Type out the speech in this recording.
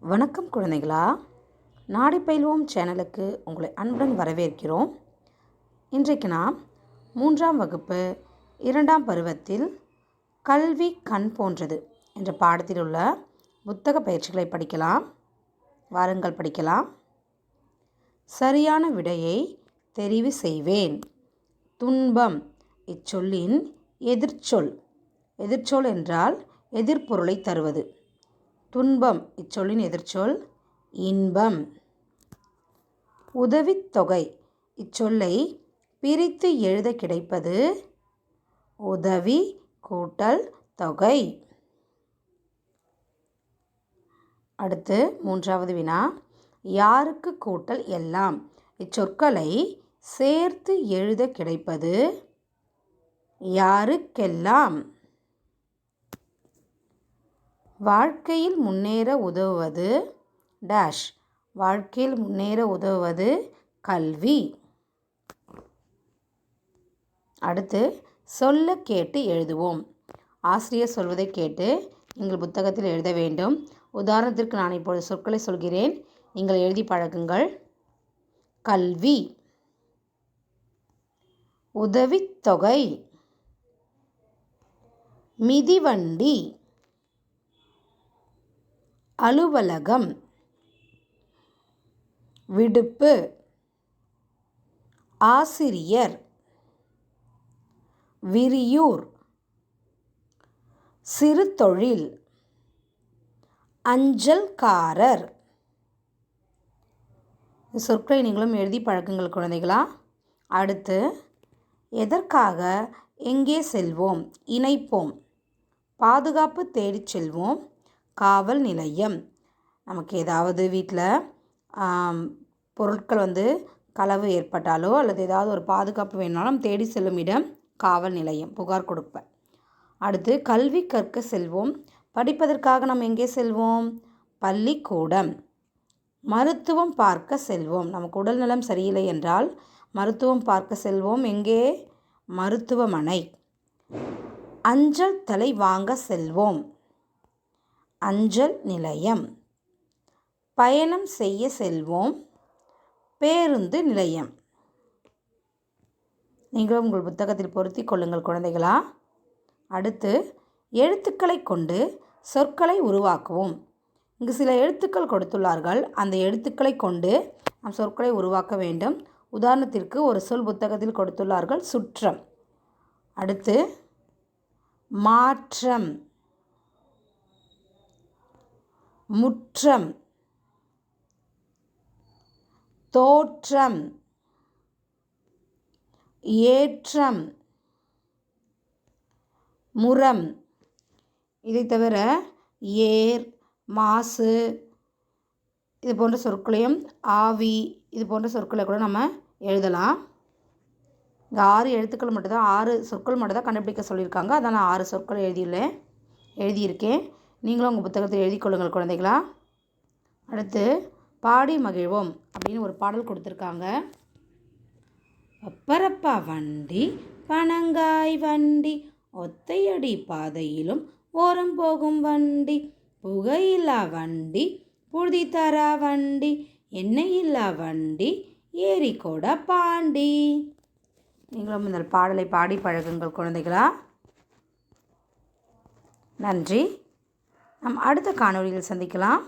வணக்கம் குழந்தைகளா. நாடி பயில்வோம் சேனலுக்கு உங்களை அன்புடன் வரவேற்கிறோம். இன்றைக்கு நாம் மூன்றாம் வகுப்பு இரண்டாம் பருவத்தில் கல்வி கண் போன்றது என்ற பாடத்தில் உள்ள புத்தக பயிற்சிகளை படிக்கலாம். வாருங்கள் படிக்கலாம். சரியான விடையை தெரிவு செய்வேன். துன்பம் இச்சொல்லின் எதிர்ச்சொல். எதிர்ச்சொல் என்றால் எதிர்ப்பொருளை தருவது. துன்பம். இச்சொல்லின் எதிர்ச்சொல் இன்பம். உதவித்தொகை இச்சொல்லை பிரித்து எழுத கிடைப்பது உதவி கூட்டல் தொகை. அடுத்து மூன்றாவது வினா. யாருக்கு கூட்டல் எல்லாம்? இச்சொற்களை சேர்த்து எழுத கிடைப்பது யாருக்கெல்லாம்? வாழ்க்கையில் முன்னேற உதவுவது டேஷ் வாழ்க்கையில் முன்னேற உதவுவது கல்வி. அடுத்து சொல்ல கேட்டு எழுதுவோம். ஆசிரியர் சொல்வதை கேட்டு நீங்கள் புத்தகத்தில் எழுத வேண்டும். உதாரணத்திற்கு நான் இப்பொழுது சொற்களை சொல்கிறேன். நீங்கள் எழுதி பழகுங்கள். கல்வி. உதவித்தொகை. மிதிவண்டி. அலுவலகம். விடுப்பு. ஆசிரியர். விரியூர். சிறு தொழில் அஞ்சல்காரர் சொற்களை நீங்களும் எழுதி பழக்குங்கள் குழந்தைகளா. அடுத்து எதற்காக எங்கே செல்வோம்? இணைப்போம். பாதுகாப்பு தேடிச் செல்வோம். காவல் நிலையம். நமக்கு ஏதாவது வீட்டில் பொருட்கள் வந்து களவு ஏற்பட்டாலோ அல்லது ஏதாவது ஒரு பாதுகாப்பு வேணுனாலும் தேடி செல்லும் இடம் காவல் நிலையம். புகார் கொடுப்பேன். அடுத்து கல்வி கற்க செல்வோம். படிப்பதற்காக நாம் எங்கே செல்வோம்? பள்ளிக்கூடம். மருத்துவம் பார்க்க செல்வோம். நமக்கு உடல்நலம் சரியில்லை என்றால் மருத்துவம் பார்க்க செல்வோம். எங்கே? மருத்துவமனை. அஞ்சல் தலை வாங்க செல்வோம். அஞ்சல் நிலையம். பயணம் செய்ய செல்வோம். பேருந்து நிலையம். நீங்களும் உங்கள் புத்தகத்தில் பொருத்தி கொள்ளுங்கள் குழந்தைகளா. அடுத்து எழுத்துக்களை கொண்டு சொற்களை உருவாக்குவோம். இங்கு சில எழுத்துக்கள் கொடுத்துள்ளார்கள். அந்த எழுத்துக்களை கொண்டு நாம் சொற்களை உருவாக்க வேண்டும். உதாரணத்திற்கு ஒரு சொல் புத்தகத்தில் கொடுத்துள்ளார்கள் சுற்றம். அடுத்து மாற்றம். முற்றம். தோற்றம். ஏற்றம். முரம் இதை தவிர ஏர் மாசு இது போன்ற சொற்களையும் ஆவி இது போன்ற சொற்களை கூட நம்ம எழுதலாம். இந்த ஆறு எழுத்துக்கள் மட்டும்தான் ஆறு சொற்கள் மட்டும்தான் கண்டுபிடிக்க சொல்லியிருக்காங்க. அதான் நான் ஆறு சொற்கள் எழுதியுள்ளேன் எழுதியிருக்கேன். நீங்களும் உங்கள் புத்தகத்தில் எழுதி கொள்ளுங்கள் குழந்தைகளா. அடுத்து பாடி மகிழ்வோம் அப்படின்னு ஒரு பாடல் கொடுத்துருக்காங்க. அப்பரப்பா வண்டி பனங்காய் வண்டி ஒத்தையடி பாதையிலும் ஓரம் போகும் வண்டி புகையில்லா வண்டி புழுதி தரா வண்டி எண்ணெயில்லா வண்டி ஏரிக்கோட பாண்டி. நீங்களும் இந்த பாடலை பாடி பழகுங்கள் குழந்தைகளா. நன்றி. நம் அடுத்த காணொளியில் சந்திக்கலாம்.